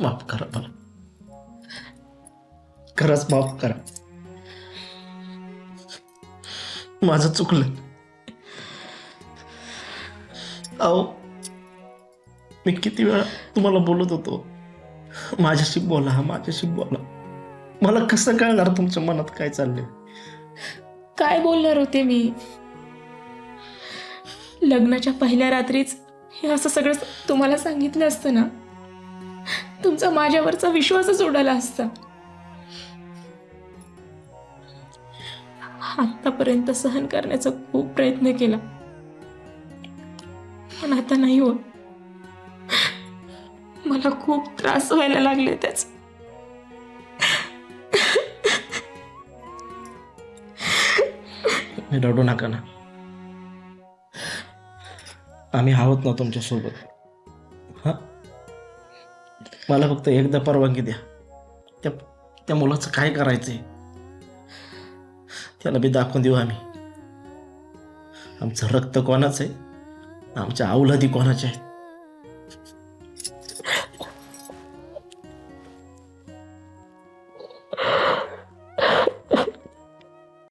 माफ करा मला. खरंच माफ करा. माझं चुकलं. अहो मी किती वेळा तुम्हाला बोलत होतो. माझ्याशी बोला माझ्याशी बोला. मला कसं कळणार तुमच्या मनात काय चाललंय? काय बोलणार होते मी? लग्नाच्या पहिल्या रात्रीच हे असं सगळं तुम्हाला सांगितलं असतं ना? तुमचा माझ्यावरचा विश्वासच उडाला असता. आतापर्यंत सहन करण्याचा खूप प्रयत्न केला. पण आता नाही होत. मला खूप त्रास व्हायला लागले त्याच. मी रडू नका ना. आम्ही आहोत ना तुमच्यासोबत. मला फक्त एकदा परवानगी द्या. त्या त्या मुलाचं काय करायचं आहे त्याला बी दाखवून देऊ आम्ही. आमचं रक्त कोणाचं आहे? आमच्या औलादी कोणाच्या आहेत?